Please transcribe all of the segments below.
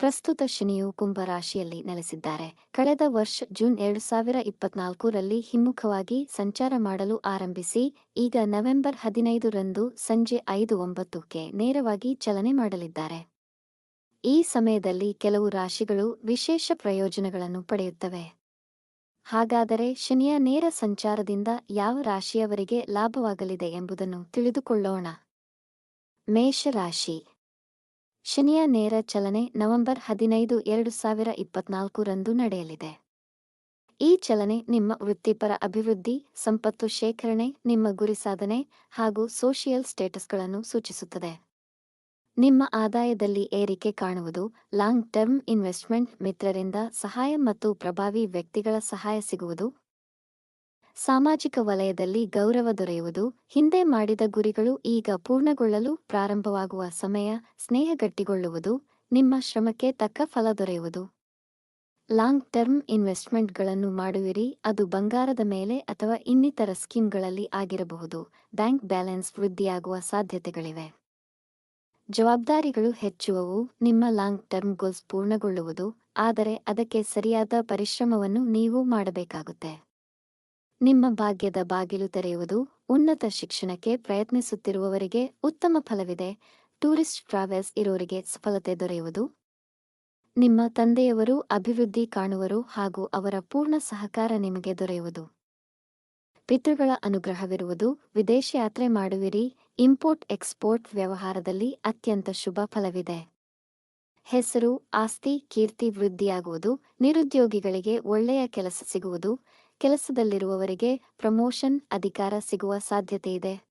ಪ್ರಸ್ತುತ ಶನಿಯು ಕುಂಭರಾಶಿಯಲ್ಲಿ ನೆಲೆಸಿದ್ದಾರೆ. ಕಳೆದ ವರ್ಷ ಜೂನ್ ಎರಡು ಸಾವಿರ ಇಪ್ಪತ್ನಾಲ್ಕರಲ್ಲಿ ಹಿಮ್ಮುಖವಾಗಿ ಸಂಚಾರ ಮಾಡಲು ಆರಂಭಿಸಿ, ಈಗ ನವೆಂಬರ್ ಹದಿನೈದರಂದು ಸಂಜೆ ಐದು ಒಂಬತ್ತಕ್ಕೆ ನೇರವಾಗಿ ಚಲನೆ ಮಾಡಲಿದ್ದಾರೆ. ಈ ಸಮಯದಲ್ಲಿ ಕೆಲವು ರಾಶಿಗಳು ವಿಶೇಷ ಪ್ರಯೋಜನಗಳನ್ನು ಪಡೆಯುತ್ತವೆ. ಹಾಗಾದರೆ ಶನಿಯ ನೇರ ಸಂಚಾರದಿಂದ ಯಾವ ರಾಶಿಯವರಿಗೆ ಲಾಭವಾಗಲಿದೆ ಎಂಬುದನ್ನು ತಿಳಿದುಕೊಳ್ಳೋಣ. ಮೇಷರಾಶಿ ಶನಿಯ ನೇರ ಚಲನೆ ನವೆಂಬರ್ ಹದಿನೈದು, ಎರಡು ಸಾವಿರ ಇಪ್ಪತ್ನಾಲ್ಕರಂದು ನಡೆಯಲಿದೆ. ಈ ಚಲನೆ ನಿಮ್ಮ ವೃತ್ತಿಪರ ಅಭಿವೃದ್ಧಿ, ಸಂಪತ್ತು ಶೇಖರಣೆ, ನಿಮ್ಮ ಗುರಿ ಸಾಧನೆ ಹಾಗೂ ಸೋಷಿಯಲ್ ಸ್ಟೇಟಸ್ಗಳನ್ನು ಸೂಚಿಸುತ್ತದೆ. ನಿಮ್ಮ ಆದಾಯದಲ್ಲಿ ಏರಿಕೆ ಕಾಣುವುದು ಲಾಂಗ್ ಟರ್ಮ್ ಇನ್ವೆಸ್ಟ್ಮೆಂಟ್ ಮಿತ್ರರಿಂದ ಸಹಾಯ ಮತ್ತು ಪ್ರಭಾವಿ ವ್ಯಕ್ತಿಗಳ ಸಹಾಯ ಸಿಗುವುದು. ಸಾಮಾಜಿಕ ವಲಯದಲ್ಲಿ ಗೌರವ ದೊರೆಯುವುದು, ಹಿಂದೆ ಮಾಡಿದ ಗುರಿಗಳು ಈಗ ಪೂರ್ಣಗೊಳ್ಳಲು ಪ್ರಾರಂಭವಾಗುವ ಸಮಯ ಸ್ನೇಹ ಗಟ್ಟಿಗೊಳ್ಳುವುದು ನಿಮ್ಮ ಶ್ರಮಕ್ಕೆ ತಕ್ಕ ಫಲ ದೊರೆಯುವುದು. ಲಾಂಗ್ ಟರ್ಮ್ ಇನ್ವೆಸ್ಟ್ಮೆಂಟ್ಗಳನ್ನು ಮಾಡುವಿರಿ, ಅದು ಬಂಗಾರದ ಮೇಲೆ ಅಥವಾ ಇನ್ನಿತರ ಸ್ಕೀಮ್ಗಳಲ್ಲಿ ಆಗಿರಬಹುದು, ಬ್ಯಾಂಕ್ ಬ್ಯಾಲೆನ್ಸ್ ವೃದ್ಧಿಯಾಗುವ ಸಾಧ್ಯತೆಗಳಿವೆ. ಜವಾಬ್ದಾರಿಗಳು ಹೆಚ್ಚುವವು, ನಿಮ್ಮ ಲಾಂಗ್ ಟರ್ಮ್ ಗೋಲ್ಸ್ ಪೂರ್ಣಗೊಳ್ಳುವುದು, ಆದರೆ ಅದಕ್ಕೆ ಸರಿಯಾದ ಪರಿಶ್ರಮವನ್ನು ನೀವು ಮಾಡಬೇಕಾಗುತ್ತೆ. ನಿಮ್ಮ ಭಾಗ್ಯದ ಬಾಗಿಲು ತೆರೆಯುವುದು ಉನ್ನತ ಶಿಕ್ಷಣಕ್ಕೆ ಪ್ರಯತ್ನಿಸುತ್ತಿರುವವರಿಗೆ ಉತ್ತಮ ಫಲವಿದೆ. ಟೂರಿಸ್ಟ್ ಟ್ರಾವೆಲ್ಸ್ ಇರೋರಿಗೆ ಸಫಲತೆ ದೊರೆಯುವುದು. ನಿಮ್ಮ ತಂದೆಯವರು ಅಭಿವೃದ್ಧಿ ಕಾಣುವರು ಹಾಗೂ ಅವರ ಪೂರ್ಣ ಸಹಕಾರ ನಿಮಗೆ ದೊರೆಯುವುದು. ಪಿತೃಗಳ ಅನುಗ್ರಹವಿರುವುದು. ವಿದೇಶ ಯಾತ್ರೆ ಮಾಡುವಿರಿ. ಇಂಪೋರ್ಟ್ ಎಕ್ಸ್ಪೋರ್ಟ್ ವ್ಯವಹಾರದಲ್ಲಿ ಅತ್ಯಂತ ಶುಭ ಫಲವಿದೆ. ಹೆಸರು, ಆಸ್ತಿ, ಕೀರ್ತಿ, ವೃದ್ಧಿಯಾಗುವುದು. ನಿರುದ್ಯೋಗಿಗಳಿಗೆ ಒಳ್ಳೆಯ ಕೆಲಸ ಸಿಗುವುದು. ಕೆಲಸದಲ್ಲಿರುವವರಿಗೆ ಪ್ರಮೋಷನ್ ಅಧಿಕಾರ ಸಿಗುವ ಸಾಧ್ಯತೆಯಿದೆ.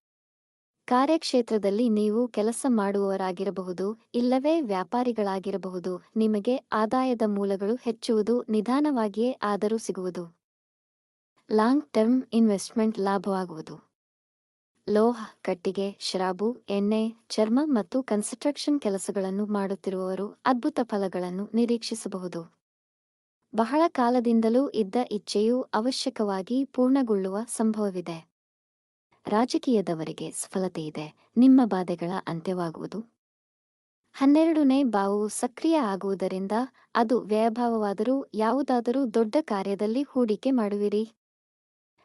ಕಾರ್ಯಕ್ಷೇತ್ರದಲ್ಲಿ ನೀವು ಕೆಲಸ ಮಾಡುವವರಾಗಿರಬಹುದು, ಇಲ್ಲವೇ ವ್ಯಾಪಾರಿಗಳಾಗಿರಬಹುದು. ನಿಮಗೆ ಆದಾಯದ ಮೂಲಗಳು ಹೆಚ್ಚುವುದು ನಿಧಾನವಾಗಿಯೇ ಆದರೂ ಸಿಗುವುದು. ಲಾಂಗ್ ಟರ್ಮ್ ಇನ್ವೆಸ್ಟ್ಮೆಂಟ್ ಲಾಭವಾಗುವುದು. ಲೋಹ, ಕಟ್ಟಿಗೆ, ಶರಾಬು, ಎಣ್ಣೆ, ಚರ್ಮ ಮತ್ತು ಕನ್ಸ್ಟ್ರಕ್ಷನ್ ಕೆಲಸಗಳನ್ನು ಮಾಡುತ್ತಿರುವವರು ಅದ್ಭುತ ಫಲಗಳನ್ನು ನಿರೀಕ್ಷಿಸಬಹುದು. ಬಹಳ ಕಾಲದಿಂದಲೂ ಇದ್ದ ಇಚ್ಛೆಯು ಅವಶ್ಯಕವಾಗಿ ಪೂರ್ಣಗೊಳ್ಳುವ ಸಂಭವವಿದೆ. ರಾಜಕೀಯದವರಿಗೆ ಸಫಲತೆಯಿದೆ ನಿಮ್ಮ ಬಾಧೆಗಳ ಅಂತ್ಯವಾಗುವುದು. ಹನ್ನೆರಡನೇ ಬಾವು ಸಕ್ರಿಯ ಆಗುವುದರಿಂದ ಅದು ವ್ಯಯಭಾವವಾದರೂ ಯಾವುದಾದರೂ ದೊಡ್ಡ ಕಾರ್ಯದಲ್ಲಿ ಹೂಡಿಕೆ ಮಾಡುವಿರಿ.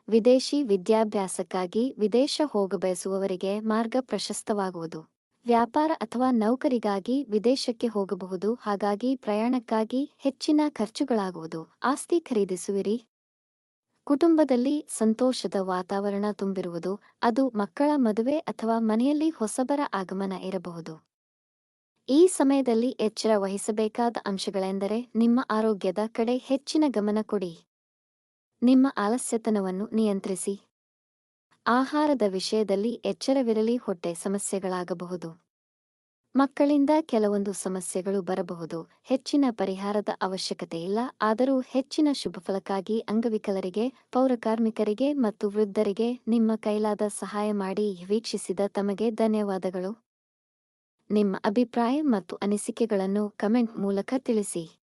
ವಿದೇಶಿ ವಿದ್ಯಾಭ್ಯಾಸಕ್ಕಾಗಿ ವಿದೇಶ ಹೋಗಬಯಸುವವರಿಗೆ ಮಾರ್ಗ ಪ್ರಶಸ್ತವಾಗುವುದು. ವ್ಯಾಪಾರ ಅಥವಾ ನೌಕರಿಗಾಗಿ ವಿದೇಶಕ್ಕೆ ಹೋಗಬಹುದು, ಹಾಗಾಗಿ ಪ್ರಯಾಣಕ್ಕಾಗಿ ಹೆಚ್ಚಿನ ಖರ್ಚುಗಳಾಗುವುದು. ಆಸ್ತಿ ಖರೀದಿಸುವಿರಿ. ಕುಟುಂಬದಲ್ಲಿ ಸಂತೋಷದ ವಾತಾವರಣ ತುಂಬಿರುವುದು, ಅದು ಮಕ್ಕಳ ಮದುವೆ ಅಥವಾ ಮನೆಯಲ್ಲಿ ಹೊಸಬರ ಆಗಮನ ಇರಬಹುದು. ಈ ಸಮಯದಲ್ಲಿ ಎಚ್ಚರ ವಹಿಸಬೇಕಾದ ಅಂಶಗಳೆಂದರೆ ನಿಮ್ಮ ಆರೋಗ್ಯದ ಕಡೆ ಹೆಚ್ಚಿನ ಗಮನ ಕೊಡಿ. ನಿಮ್ಮ ಆಲಸ್ಯತನವನ್ನು ನಿಯಂತ್ರಿಸಿ. ಆಹಾರದ ವಿಷಯದಲ್ಲಿ ಎಚ್ಚರವಿರಲಿ, ಹೊಟ್ಟೆ ಸಮಸ್ಯೆಗಳಾಗಬಹುದು. ಮಕ್ಕಳಿಂದ ಕೆಲವೊಂದು ಸಮಸ್ಯೆಗಳು ಬರಬಹುದು. ಹೆಚ್ಚಿನ ಪರಿಹಾರದ ಅವಶ್ಯಕತೆ ಇಲ್ಲ. ಆದರೂ ಹೆಚ್ಚಿನ ಶುಭಫಲಕ್ಕಾಗಿ ಅಂಗವಿಕಲರಿಗೆ ಪೌರಕಾರ್ಮಿಕರಿಗೆ ಮತ್ತು ವೃದ್ಧರಿಗೆ ನಿಮ್ಮ ಕೈಲಾದ ಸಹಾಯ ಮಾಡಿ ವೀಕ್ಷಿಸಿದ ತಮಗೆ ಧನ್ಯವಾದಗಳು. ನಿಮ್ಮ ಅಭಿಪ್ರಾಯ ಮತ್ತು ಅನಿಸಿಕೆಗಳನ್ನು ಕಮೆಂಟ್ ಮೂಲಕ ತಿಳಿಸಿ.